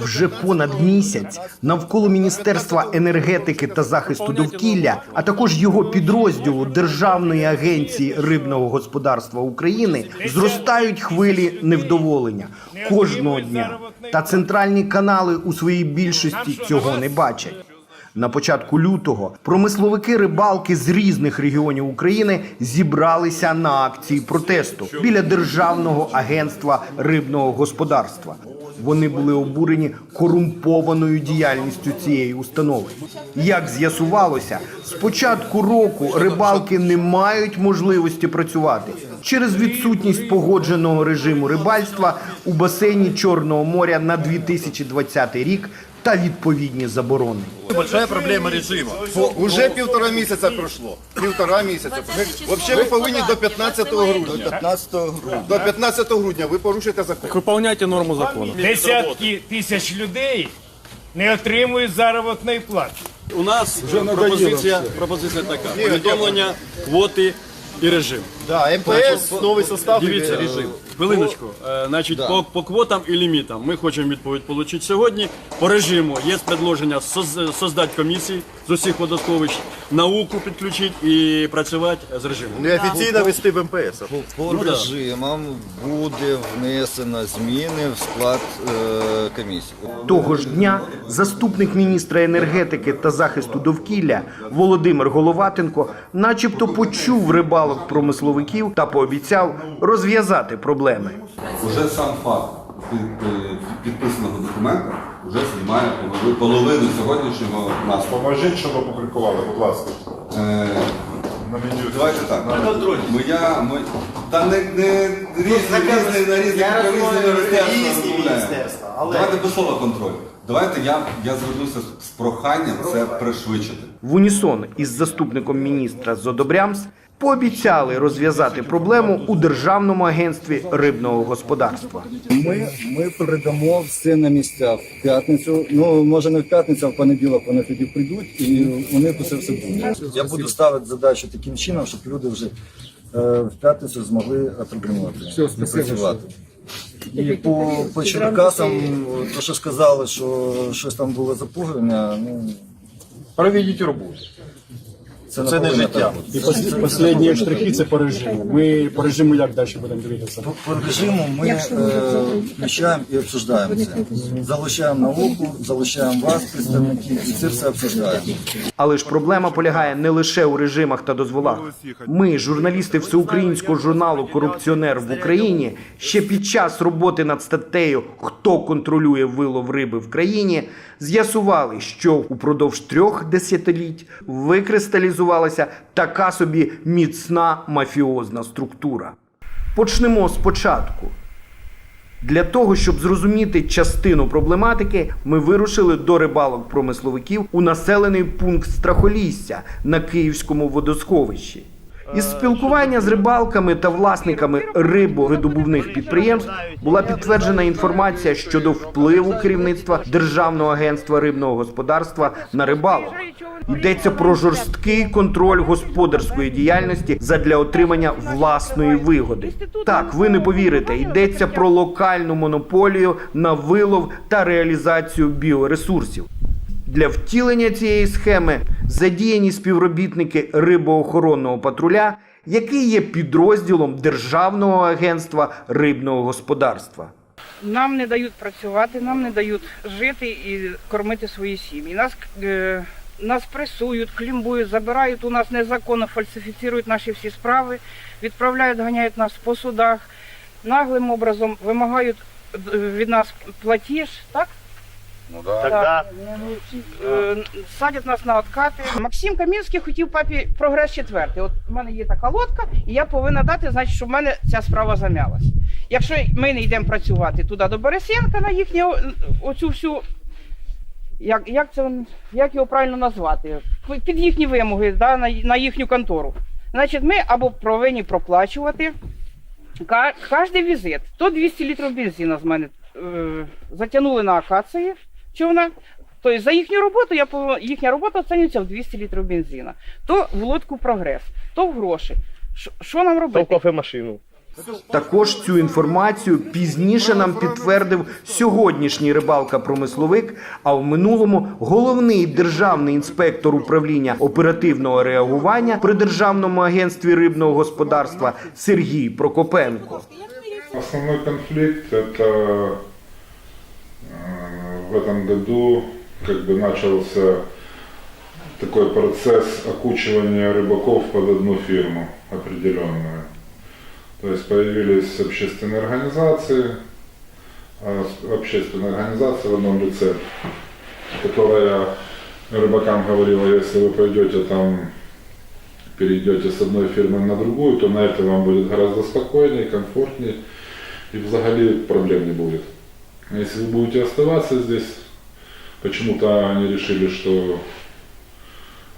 Вже понад місяць навколо Міністерства енергетики та захисту довкілля, а також його підрозділу Державної агенції рибного господарства України зростають хвилі невдоволення кожного дня. Та центральні канали у своїй більшості цього не бачать. На початку лютого промисловики рибалки з різних регіонів України зібралися на акції протесту біля Державного агентства рибного господарства. Вони були обурені корумпованою діяльністю цієї установи. Як з'ясувалося, з початку року рибалки не мають можливості працювати через відсутність погодженого режиму рибальства у басейні Чорного моря на 2020 рік та відповідні заборони. Большая проблема режима. Уже півтора місяця пройшло. Півтора місяця. Взагалі ви повинні до 15 грудня. 15 грудня. До 15 грудня ви порушите закон. Выполняйте норму закона. Десятки тисяч людей не отримують заробітної плати. У нас пропозиція, пропозиція така. Повідомлення, квоти і режим. Да, МПС, новий состав. Дивіться, е, режим. Хвилиночку. Е, Значить, по, по квотам і лімітам ми хочемо відповідь отримати сьогодні. По режиму є предложення соз- создати комісії з усіх водосховищ, науку підключити і працювати з режимом. Неофіційно вести в МПС. По режимам буде внесено зміни в склад е, комісії. Того ж дня заступник міністра енергетики та захисту довкілля Володимир Головатенко, начебто, почув рибалок промисловиків та пообіцяв розв'язати проблеми. Уже сам факт підписаного документа вже знімає полови- половину сьогоднішнього наступу. Поможіть, щоб опублікували, будь ласка. Е, На меню. Давайте так. Моя, моя, та не, не різні, різні, на різні, різні міністерства. Давайте без слова контроль. Давайте я, я звернуся з- з проханням це пришвидшити. В унісон із заступником міністра Зодобрямс пообіцяли розв'язати проблему у Державному агентстві рибного господарства. Ми, ми передамо все на місця в п'ятницю. Ну може не в п'ятницю, а в понеділок вони тоді прийдуть і у них усе все буде. Я буду ставити задачу таким чином, щоб люди вже е, в п'ятницю змогли отримувати і працювати. І по, по Черкасам, то що сказали, що щось там було запугання, ну Проведіть роботу. Це, Це не життя. І останні штрихи це по режиму. Ми по режиму як далі будемо двигатися? По, по режиму ми е, включаємо і обсуждаємо це. Залучаємо науку, залучаємо вас, представників, і це все обсуждаємо. Але ж проблема полягає не лише у режимах та дозволах. Ми, журналісти всеукраїнського журналу Корупціонер в Україні, ще під час роботи над статтею Хто контролює вилов риби в країні, з'ясували, що упродовж трьох десятиліть викристалізувалася така собі міцна мафіозна структура. Почнемо спочатку. Для того, щоб зрозуміти частину проблематики, ми вирушили до рибалок промисловиків у населений пункт Страхолісся на Київському водосховищі. Із спілкування з рибалками та власниками рибовидобувних підприємств була підтверджена інформація щодо впливу керівництва Державного агентства рибного господарства на рибалок. Йдеться про жорсткий контроль господарської діяльності задля отримання власної вигоди. Так, ви не повірите, йдеться про локальну монополію на вилов та реалізацію біоресурсів. Для втілення цієї схеми задіяні співробітники рибоохоронного патруля, який є підрозділом Державного агентства рибного господарства. Нам не дають працювати, нам не дають жити і кормити свої сім'ї. Нас, е, нас пресують, клімбують, забирають у нас незаконно, фальсифіцірують наші всі справи, відправляють, ганяють нас по судах, наглим образом вимагають е, від нас платіж, так? Ну да. Так. Е, Садять нас на откати. Максим Камінський хотів папі прогрес четвертий. От в мене є така лодка, і я повинна дати, значить, щоб в мене ця справа зам'ялась. Якщо ми не йдемо працювати туди до Борисенка на їхню оцю всю. Як, як, це, як його правильно назвати? Під їхні вимоги, да, на, на їхню контору. Значить, ми або повинні проплачувати кожний візит. То 200 літрів бензину з мене е, затягнули на акації човна. Тобто за їхню роботу я їхня робота оцінюється в 200 літрів бензина. То в лодку прогрес, то в гроші. Що- нам робити? кофемашину. Також цю інформацію пізніше нам підтвердив сьогоднішній рибалка-промисловик, а в минулому головний державний інспектор управління оперативного реагування при державному агентстві рибного господарства Сергій Прокопенко. Основной конфликт это э, в этом году как бы начался такой процесс окучивания рыбаков под одну фирму определенную. То есть появились общественные организации, а общественная организация в одном лице, которая рыбакам говорила, если вы пойдете там перейдете с одной фирмы на другую, то на это вам будет гораздо спокойнее, комфортнее и взагалі проблем не будет. А Если вы будете оставаться здесь, почему-то они решили, что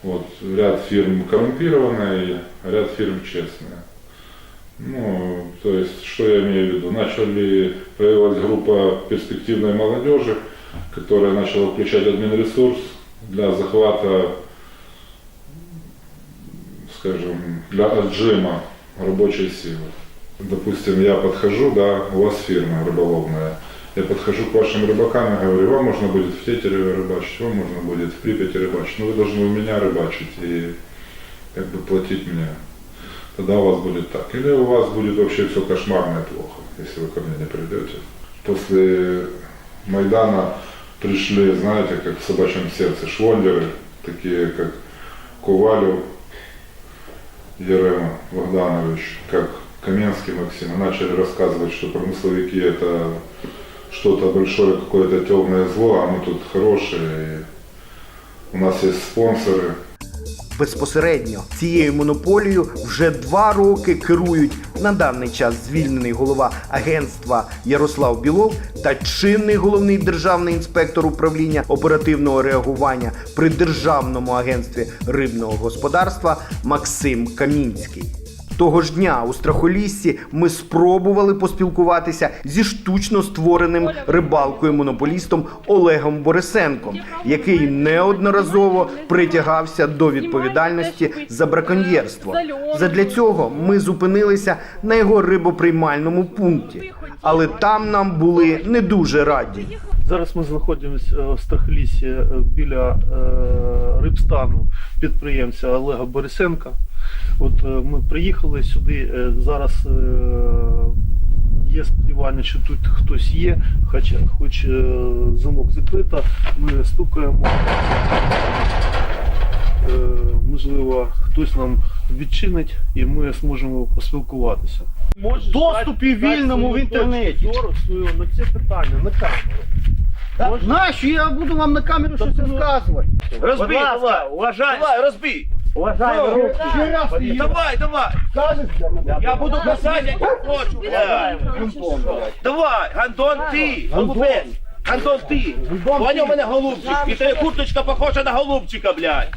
вот ряд фирм коррумпированные, ряд фирм честные. Ну, то есть, что я имею в виду? Начали появилась группа перспективной молодежи, которая начала включать админресурс для захвата скажем, для отжима рабочей силы. Допустим, я подхожу, да, у вас фирма рыболовная, я подхожу к вашим рыбакам и говорю, вам можно будет в Тетереве рыбачить, вам можно будет в Припяти рыбачить, но вы должны у меня рыбачить и как бы платить мне. Тогда у вас будет так. Или у вас будет вообще все кошмарно и плохо, если вы ко мне не придете. После Майдана пришли, знаете, как в собачьем сердце, швондеры, такие как Ковалев, Ерема Богданович, как Каменский Максим, и начали рассказывать, что промысловики это что-то большое, какое-то темное зло, а мы тут хорошие, и у нас есть спонсоры, Безпосередньо цією монополією вже два роки керують на даний час звільнений голова агентства Ярослав Білов та чинний головний державний інспектор управління оперативного реагування при державному агентстві рибного господарства Максим Камінський. Того ж дня у страхоліссі ми спробували поспілкуватися зі штучно створеним рибалкою-монополістом Олегом Борисенком, який неодноразово притягався до відповідальності за браконьєрство. Задля цього ми зупинилися на його рибоприймальному пункті, але там нам були не дуже раді. Зараз ми знаходимося в Страхлісі е, біля е, рибстану підприємця Олега Борисенка. От е, ми приїхали сюди. е, Зараз е, є сподівання, що тут хтось є, хоча хоч замок закрито, ми стукаємо. Можливо, хтось нам відчинить і ми зможемо поспілкуватися. Доступі вільному в інтернеті. Свою на це питання на камеру. Нащо я буду вам на камеру щось розказувати? Розбий, давай, уважай. Давай, розбий. Уважай, руки. Ще раз ти Давай, давай. Я буду писати, як хочу. блядь. Давай, Гандон ти, голубець. Гандон ти. Поняв мене голубчик? І твоя курточка похожа на голубчика, блядь.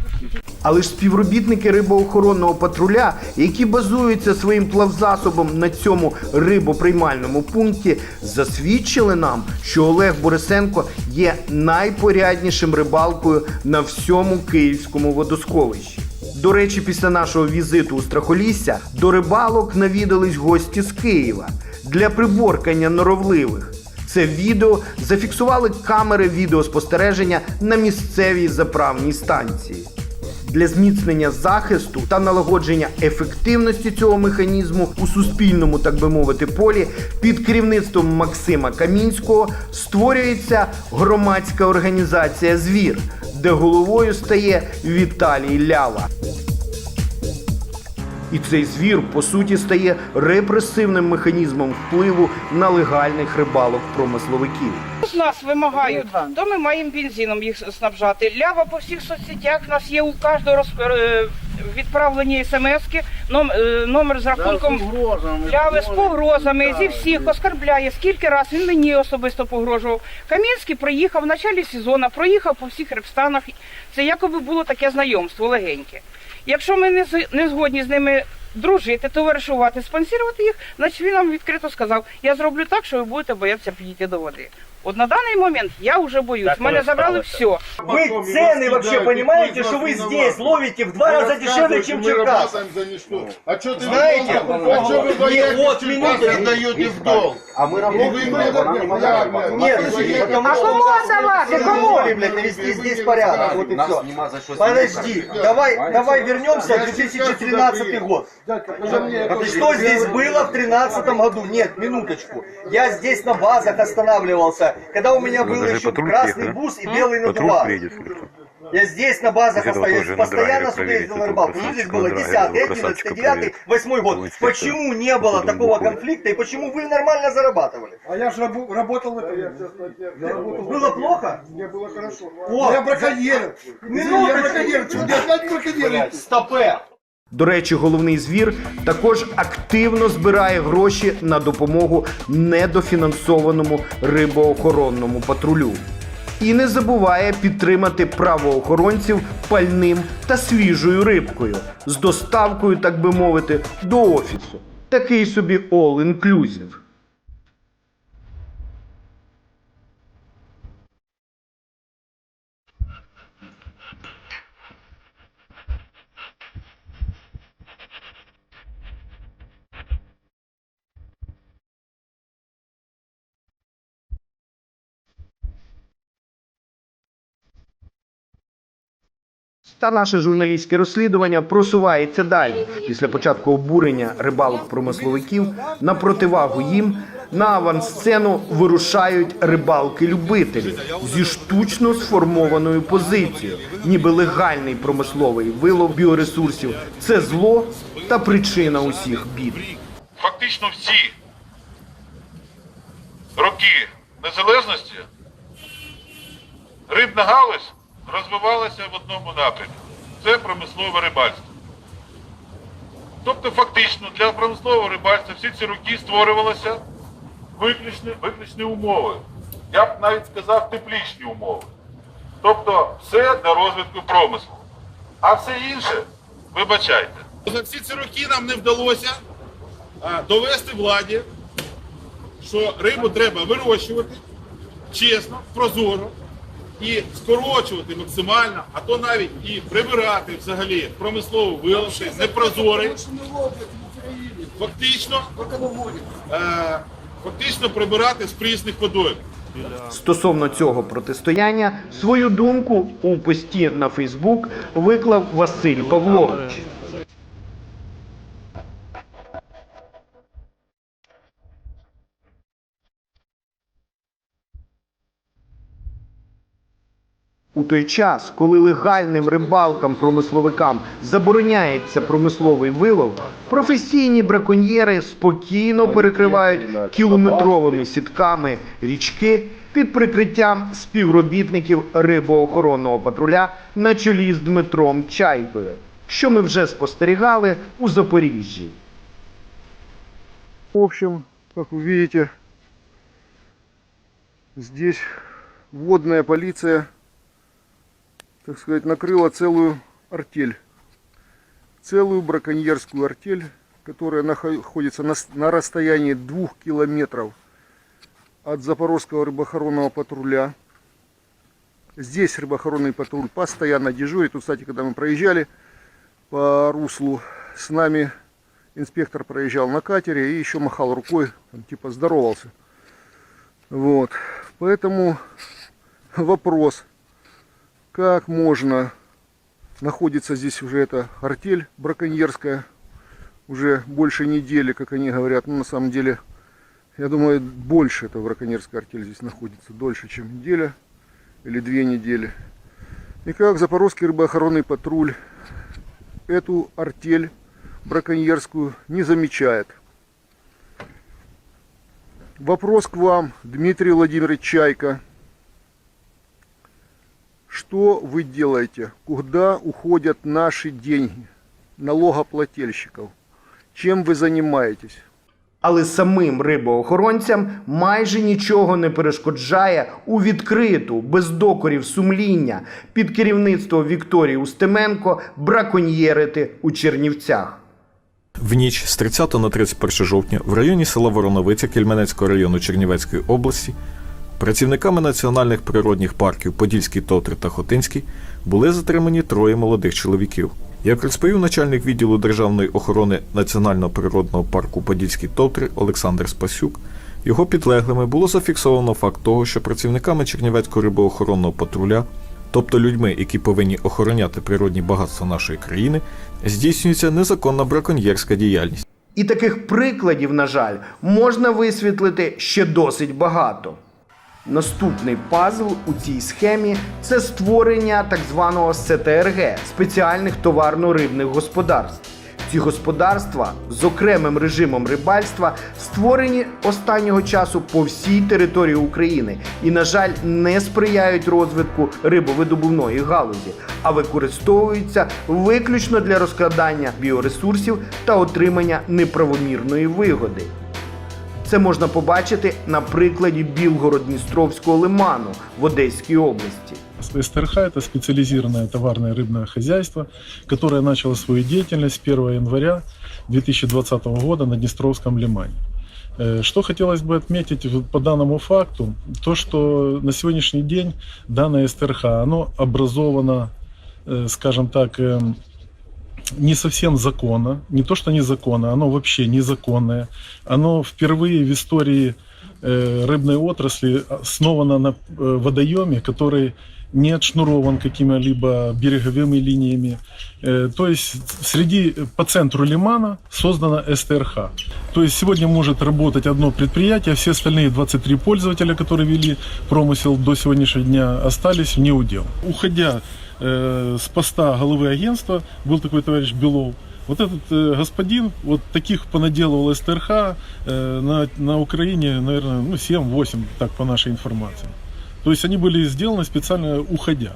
Але ж співробітники рибоохоронного патруля, які базуються своїм плавзасобом на цьому рибоприймальному пункті, засвідчили нам, що Олег Борисенко є найпоряднішим рибалкою на всьому київському водосховищі. До речі, після нашого візиту у Страхолісся до рибалок навідались гості з Києва для приборкання норовливих. Це відео зафіксували камери відеоспостереження на місцевій заправній станції. Для зміцнення захисту та налагодження ефективності цього механізму у суспільному, так би мовити, полі під керівництвом Максима Камінського створюється громадська організація Звір, де головою стає Віталій Лява. І цей звір по суті стає репресивним механізмом впливу на легальних рибалок-промисловиків. З нас вимагають, то ми маємо бензином їх снабжати. Лява по всіх соцсетях в нас є у кожного роз... е, відправлені смски, ном... е, номер з рахунком ляви з погрозами, зі всіх оскарбляє. Скільки раз він мені особисто погрожував. Кам'янський приїхав в началі сезону, проїхав по всіх рибстанах. Це якоби було таке знайомство легеньке. Якщо ми не, згодні з ними дружити, товаришувати, спонсорувати їх, значить він нам відкрито сказав, я зроблю так, що ви будете боятися підійти до води. От на даний момент я вже боюсь. Так Мене воно забрали сталося. все. Вы цены вообще понимаете, что вы здесь ловите в два раза дешевле, чем Черкас? А что ты Знаете, А что вы не боитесь от Черкас минуты. отдаете в долг? А мы Вы не Нет, потому А что кому отдавати? Кому? позволили, блядь, навести здесь порядок. Вот и все. Подожди, давай, давай вернемся в 2013 год. Что здесь было в 2013 году? Нет, минуточку. Я здесь на базах останавливался, когда у меня был еще красный бус и белый надувал. Я здесь на базах остаюсь, постоянно сюда ездил на рыбалку. Что здесь было? 10, 11, 9, 8 год. Почему не было такого конфликта и почему вы нормально зарабатывали? А я же работал в этом. Было плохо? Мне было хорошо. О, Я браконьер. Минуточку. Я браконьер. Чего ты опять? Стопе! До речі, головний звір також активно збирає гроші на допомогу недофінансованому рибоохоронному патрулю. І не забуває підтримати правоохоронців пальним та свіжою рибкою з доставкою, так би мовити, до офісу. Такий собі all-inclusive. Та наше журналістське розслідування просувається далі. Після початку обурення рибалок-промисловиків на противагу їм на авансцену вирушають рибалки-любителі зі штучно сформованою позицією, ніби легальний промисловий вилов біоресурсів це зло та причина усіх бід. фактично всі роки незалежності рибна галузь розвивалася в одному напрямі. Це промислове рибальство. Тобто фактично для промислового рибальства всі ці роки створювалися виключні, виключні умови. Я б навіть сказав теплічні умови. Тобто все для розвитку промислу. А все інше, вибачайте. За всі ці роки нам не вдалося довести владі, що рибу треба вирощувати чесно, прозоро і скорочувати максимально, а то навіть і прибирати взагалі промислову виловки, непрозорий. Фактично, е, фактично прибирати з прісних водойм. Стосовно цього протистояння свою думку у пості на Фейсбук виклав Василь Павлович. У той час, коли легальним рибалкам-промисловикам забороняється промисловий вилов, професійні браконьєри спокійно перекривають кілометровими сітками річки під прикриттям співробітників рибоохоронного патруля на чолі з Дмитром Чайкою, що ми вже спостерігали у Запоріжжі. В общем, как вы видите, здесь водная полиция, так сказать, накрыла целую артель. Целую браконьерскую артель, которая находится на, на расстоянии двух километров от Запорожского рыбоохоронного патруля. Здесь рыбоохоронный патруль постоянно дежурит. Тут, кстати, когда мы проезжали по руслу, с нами инспектор проезжал на катере и еще махал рукой, там, типа здоровался. Вот. Поэтому вопрос, как можно находится здесь уже эта артель браконьерская, уже больше недели, как они говорят, ну на самом деле, я думаю, больше эта браконьерская артель здесь находится, дольше, чем неделя или две недели. И как Запорожский рыбоохоронный патруль эту артель браконьерскую не замечает. Вопрос к вам, Дмитрий Владимирович Чайка. Что вы делаете? Куда уходят наши деньги налогоплательщиков? Чем вы занимаетесь? Але самим рибоохоронцям майже нічого не перешкоджає у відкриту, без докорів сумління під керівництвом Вікторії Устеменко браконьєрити у Чернівцях. В ніч з 30 на 31 жовтня в районі села Вороновиця Кельменецького району Чернівецької області працівниками національних природних парків Подільський Товтр та Хотинський були затримані троє молодих чоловіків. Як розповів начальник відділу державної охорони Національного природного парку Подільський Товтри Олександр Спасюк, його підлеглими було зафіксовано факт того, що працівниками Чернівецького рибоохоронного патруля, тобто людьми, які повинні охороняти природні багатства нашої країни, здійснюється незаконна браконьєрська діяльність. І таких прикладів, на жаль, можна висвітлити ще досить багато. Наступний пазл у цій схемі це створення так званого СТРГ спеціальних товарно-рибних господарств. Ці господарства з окремим режимом рибальства створені останнього часу по всій території України і, на жаль, не сприяють розвитку рибовидобувної галузі, а використовуються виключно для розкрадання біоресурсів та отримання неправомірної вигоди. Це можна побачити на прикладі Білгород-Дністровського лиману в Одеській області. СТРХ – это специализированное товарное рыбное хозяйство, которое начало свою деятельность 1 января 2020 года на Днестровском лимане. Э, Что хотелось бы отметить вот по данному факту, то что на сегодняшний день данное СТРХ, оно образовано, э, скажем так, эм, не совсем законно, не то что незаконно, оно вообще незаконное. Оно впервые в истории э, рыбной отрасли основано на э, водоеме, который не отшнурован какими-либо береговыми линиями. Э, То есть среди по центру лимана создана СТРХ. То есть сегодня может работать одно предприятие, а все остальные 23 пользователя, которые вели промысел до сегодняшнего дня, остались в неудел. Уходя э, с поста головы агентства, был такой товарищ Белов, вот этот э, господин, вот таких понаделывал СТРХ э, на, на Украине, наверное, ну, 7-8, так по нашей информации. То есть они были сделаны специально уходя.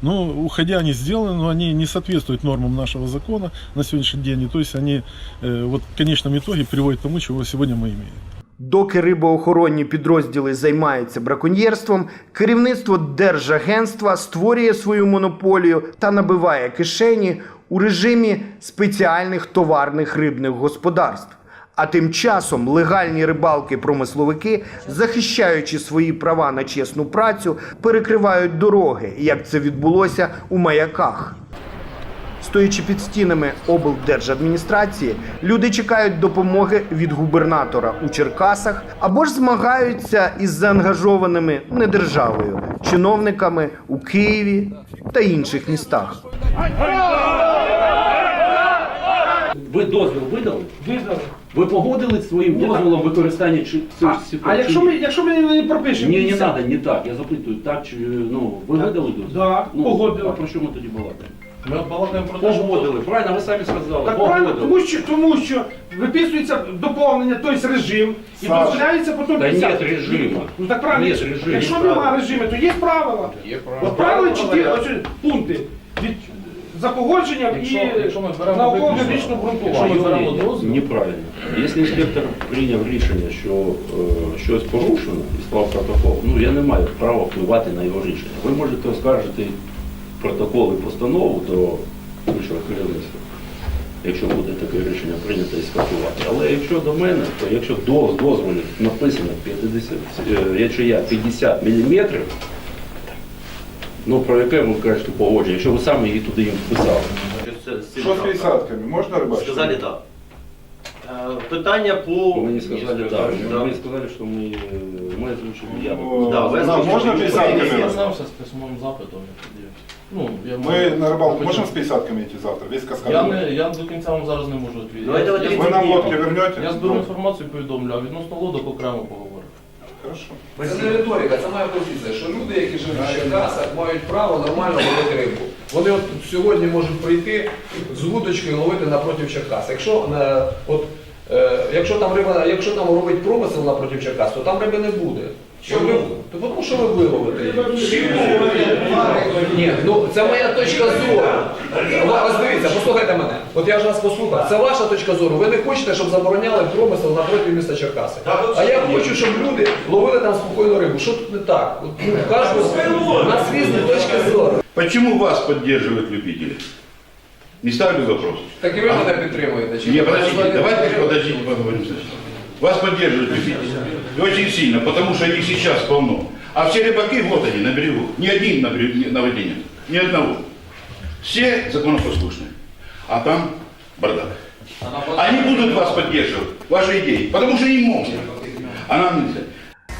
Но уходя они сделаны, но они не соответствуют нормам нашего закона на сегодняшний день. И то есть они э, вот в конечном итоге приводят к тому, чего сегодня мы имеем. Доки рибоохоронні підрозділи займаються браконьєрством, керівництво Держагентства створює свою монополію та набиває кишені у режимі спеціальних товарних рибних господарств. А тим часом легальні рибалки-промисловики, захищаючи свої права на чесну працю, перекривають дороги, як це відбулося у маяках. Стоячи під стінами облдержадміністрації, люди чекають допомоги від губернатора у Черкасах або ж змагаються із заангажованими не державою чиновниками у Києві та інших містах. Ви дозвіл видали? Видали. Ви погодили своїм дозволом використання чи цих А якщо ми, якщо ми не пропишемо? Ні, не треба, не так. Я запитую, так чи ну ви видали дозвіл? Да, ну, погодили. А про що ми тоді балакаємо? Ми балакаємо про те, що... Погодили, правильно, ви самі сказали. Так правильно, погодили. тому що, тому що виписується доповнення, тобто режим, і Саша. дозволяється потім Та писати. режиму. Ну так правильно, Нет режиму, якщо немає режиму, то є правила. Є правила. От правила чотири ось пункти від за погодженням і науково-медичного ґрунтування. Неправильно. Якщо інспектор прийняв рішення, що е, щось порушено і склав протокол, ну я не маю права впливати на його рішення. Ви можете оскаржити протокол і постанову до вищого керівництва, якщо буде таке рішення прийнято і скасувати. Але якщо до мене, то якщо до дозволі написано 50, е, якщо я 50 мм, ну про яке ви кажете погодження, якщо ви самі її туди їм вписали. Что с пересадками? Можно рыбачить? Сказали да. Питання по... Мені сказали, да. Мені сказали, що ми, ми озвучили я. Ну, Да, ви нам озвучили. можно пересадками? Я рыбачить? з письмовим запитом. Ну, я Мы на рыбалку можем с пересадками идти завтра? Весь каскад. Я, не, я до кінця вам зараз не можу відповідати. Давайте, Я- Вы нам лодки вернете? Я зберу інформацію, повідомлю, а відносно лодок окремо поговоримо. Хорошо. Це не риторика, це моя позиція, що люди, які живуть в Черкасах, мають право нормально ловити рибу. Вони от сьогодні можуть прийти з вудочкою ловити напроти Черкас. Якщо, е, от, е, якщо там риба, якщо там робить промисел напроти Черкас, то там риби не буде. Чому? То тому що ви виловите її. Ні, ну це моя точка зору. Ось дивіться, послухайте мене. От я ж вас послухав. Це ваша точка зору. Ви не хочете, щоб забороняли промисел напроти міста Черкаси. А я хочу, щоб люди ловили там спокійно рибу. Що тут не так? От, ну, кажуть, у нас різні точки зору. Почему вас поддерживают любители? Не ставлю вопрос. Так і ви мене підтримуєте? Чи Не, ні? подождите, давайте подождите, поговорим сначала. Вас поддерживают люди. И очень сильно, потому что их сейчас полно. А все рыбаки, вот они, на берегу. Ни один на, берегу, на воде нет. Ни одного. Все законопослушные. А там бардак. Они будут вас поддерживать, ваши идеи, потому что им могут. А нам нельзя.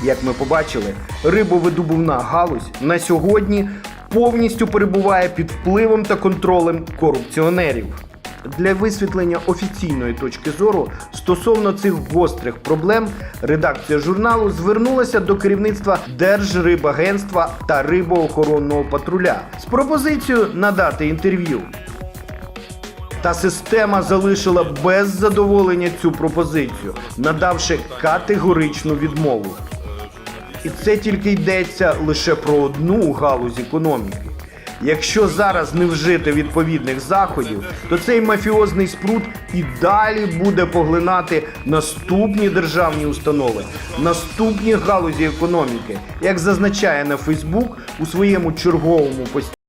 Як ми побачили, рибовидобувна галузь на сьогодні повністю перебуває під впливом та контролем корупціонерів. Для висвітлення офіційної точки зору стосовно цих гострих проблем редакція журналу звернулася до керівництва Держрибагентства та рибоохоронного патруля з пропозицією надати інтерв'ю. Та система залишила без задоволення цю пропозицію, надавши категоричну відмову. І це тільки йдеться лише про одну галузь економіки. Якщо зараз не вжити відповідних заходів, то цей мафіозний спрут і далі буде поглинати наступні державні установи, наступні галузі економіки, як зазначає на Фейсбук у своєму черговому пості.